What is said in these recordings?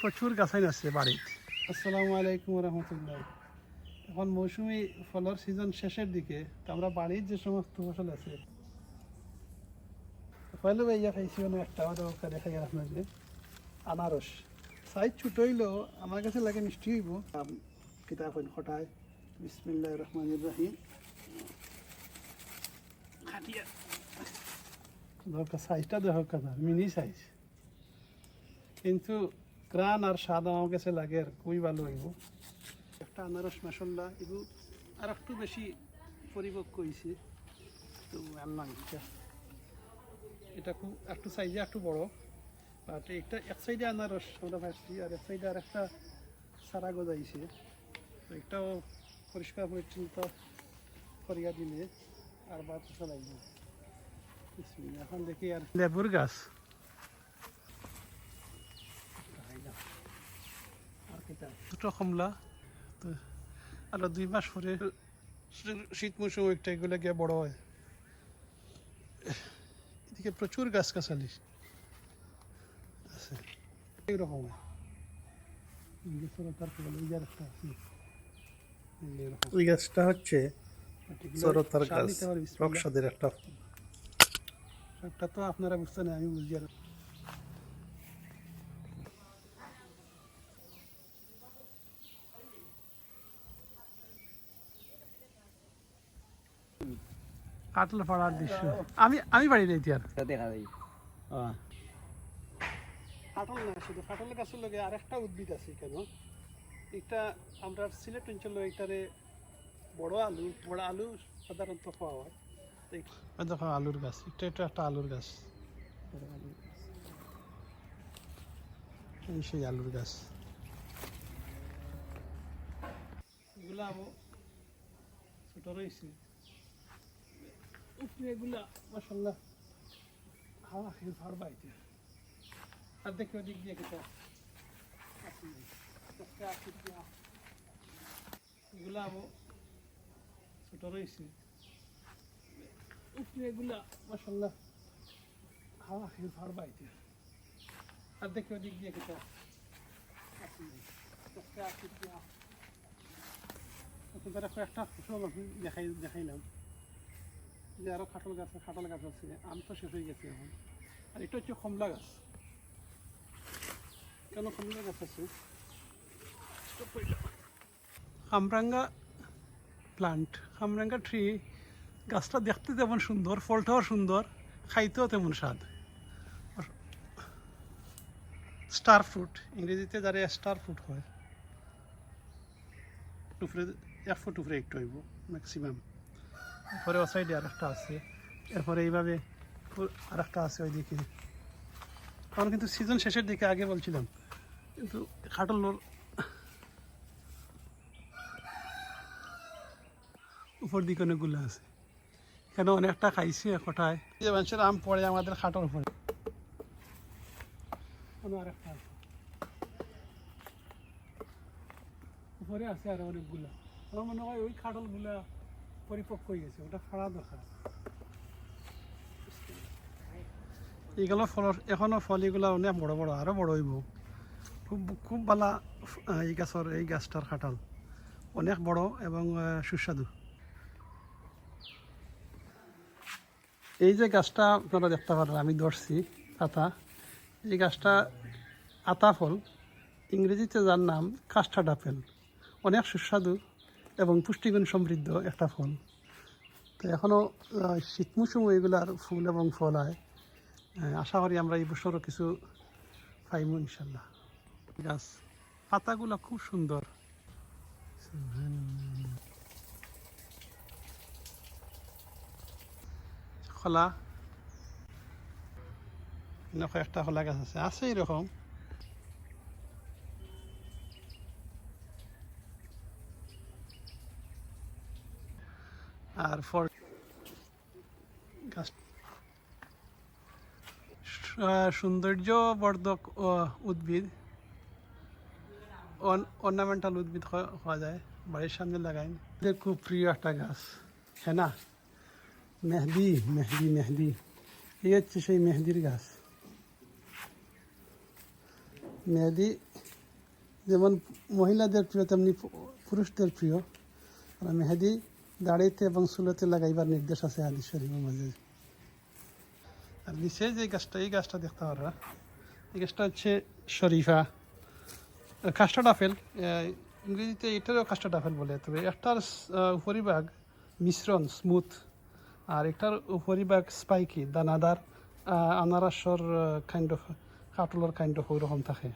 প্রচুর গাছাইন আছে বাড়িতে। আসসালামু আলাইকুম রহমতুল্লাহ এখন মৌসুমি ফলের সিজন শেষের দিকে তো আমরা বাড়ির যে সমস্ত ফসল আছে। পয়লা ভাইয়া খাইছি অনেক একটা আমাদের দেখা গেল আপনাকে আনারস। সাইজ ছোট হইলেও আমার কাছে লাগে মিষ্টি হইব। আম, কিতাব হইল খটায়। বিসমিল্লাহ রহমান ইব্রাহিম খাটিয়া। দরকার সাইজটা দেখো মিনি সাইজ। কিন্তু ক্রান আর স্বাদ আমার কাছে লাগে আর খুবই ভালো হইব। একটা আনারস মশলা এগুলো আর একটু বেশি পরিপক্ক হয়েছে তো আনলাম এটা এটা খুব একটু সাইজে একটু বড়। বাট একটা এক সাইডে আনারস আমরা ভাবছি আর এক সাইডে আর একটা সারা গজাইছে। তো একটাও পরিষ্কার পরিচ্ছন্ন করিয়া দিলে আর বাদ লাগবে এখন দেখি আর লেবুর গাছ আর কিটা? দুটো কমলা তো আরও দুই মাস পরে শীত মৌসুম একটা এগুলো গিয়ে বড় হয়। এদিকে প্রচুর গাছ গাছালি আছে। এইরকম। ওই গাছটা হচ্ছে চরতার গাছ রকসাদের একটা। একটা তো আপনারা বুঝতে না আমি বুঝি আর কাটল পাড়ার দৃশ্য। আমি আমি বাড়ি যাইতি আর। দেখা যায়। ফাটল না শুধু ফাটল গাছের লগে আরেকটা উদ্ভিদ আছে কেন? এটা আমরা সিলেট অঞ্চলে এটারে বড় আলু বড় আলু সাধারণত খাওয়া হয়। দেখো আলুর গাছ এটা এটা একটা আলুর গাছ। এই সেই আলুর গাছ। এগুলা ছোট রয়েছে। উপরে এগুলা মাসাল্লাহ হাওয়া খেয়ে ঝড় বাইতে আর দেখি ওদিক দিয়ে কেটে এগুলা আবো ছোট রয়েছে উপরে এগুলা মাসাল্লাহ হাওয়া খেয়ে ঝড় বাইতে আর দেখি ওদিক দিয়ে কেটে আপনাদের কয়েকটা ফসল আমি দেখাই দেখাইলাম যে আরও খাটল গাছ খাটল গাছ আছে, আম তো শেষ হয়ে গেছে এখন। আর এটা হচ্ছে কমলা গাছ। কেন কমলা গাছ আছে? কামরাঙ্গা প্লান্ট কামরাঙ্গা ট্রি গাছটা দেখতে যেমন সুন্দর, ফলটাও সুন্দর, খাইতেও তেমন স্বাদ। স্টার ফ্রুট ইংরেজিতে যারা স্টার ফ্রুট হয় উপরে এক ফুট উপরে একটু হইব ম্যাক্সিমাম এরপরে ও সাইডে আর একটা আছে। এরপরে এইভাবে আর একটা আছে ওইদিকে। কারণ কিন্তু সিজন শেষের দিকে আগে বলছিলাম, কিন্তু খাটল উপর দিকে অনেকগুলো আছে। এখানে অনেকটা খাইছি কোটায় যে মানুষের আম পড়ে আমাদের খাটল একটা আছে। উপরে আছে আর অনেকগুলো। আমার মনে হয় ওই খাটলগুলা পরিপক্ক হয়ে গেছে, ওটা এগুলো ফল এখনও ফল এগুলা অনেক বড় বড়, আরও বড় হইব। খুব খুব ভালা এই গাছের এই গাছটার খাটাল। অনেক বড় এবং সুস্বাদু। এই যে গাছটা আপনারা দেখতে পারেন, আমি ধরছি আতা এই গাছটা আতা ফল, ইংরেজিতে যার নাম কাস্টার্ড আপেল। অনেক সুস্বাদু। এবং পুষ্টিগুণ সমৃদ্ধ একটা ফল। তো এখনও শীত মৌসুমে এগুলার ফুল এবং ফল হয়। আশা করি আমরা এই বছরও কিছু পাইব ইনশাল্লাহ। গাছ, পাতাগুলো খুব সুন্দর। খোলা। একটা খোলা গাছ আছে আছে এরকম। আর ফর গাছ সৌন্দর্য বর্ধক উদ্ভিদ। অর্নামেন্টাল উদ্ভিদ হ- হওয়া যায়, বাড়ির সামনে লাগাই। এদের খুব প্রিয় একটা গাছ হ্যাঁ না? মেহেদি মেহেদি মেহেদি। এই হচ্ছে সেই মেহেদির গাছ। মেহেদি যেমন মহিলাদের প্রিয়, তেমনি পু- পুরুষদের প্রিয়। আর মেহেদি দাড়িতে এবং চুলোতে লাগাইবার নির্দেশ আছে হাদিস শরীফের মাঝে। আর নিচে যে গাছটা, এই গাছটা দেখতে পারা। এই গাছটা হচ্ছে শরীফা। কাস্টার্ড আপেল ইংরেজিতে এটারও কাস্টার্ড আপেল বলে, তবে একটার উপরিভাগ মিশ্রণ, স্মুথ, আর একটার উপরিভাগ স্পাইকি দানাদার আনারসর কাইন্ড অফ কাটলের কাইন্ড অফ ওই রকম থাকে।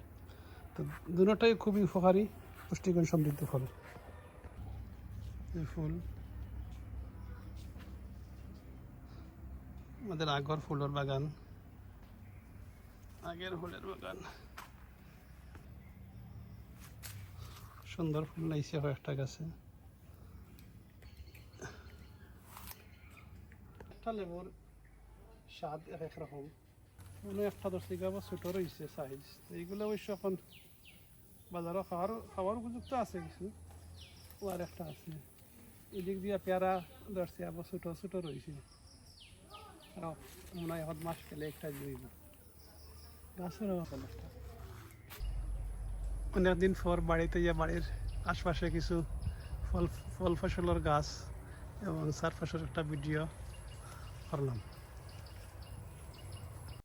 তো দুটোটাই খুবই উপকারী, পুষ্টিগুণ সমৃদ্ধ ফল। ফুল। আমাদের আগর ফুলের বাগান। আগের ফুলের বাগান। সুন্দর ফুল লাইছে কয়েকটা গাছে। একটা লেবুর স্বাদ এক এক রকম। মনে একটা লিগা বা ছোটো রয়েছে সাইজ এইগুলো অবশ্য এখন বাজারও খাওয়ার খাওয়ার উপযুক্ত আছে কিছু। ও আর একটা আছে। এদিক দিয়ে পেয়ারা ধরছে আবার ছোটো ছোটো রয়েছে মনে হয় মাস খেলে একটা জুইব গাছের অনেকদিন পর বাড়িতে যে বাড়ির আশপাশে কিছু ফল ফল ফসলের গাছ এবং চারপাশের একটা ভিডিও করলাম।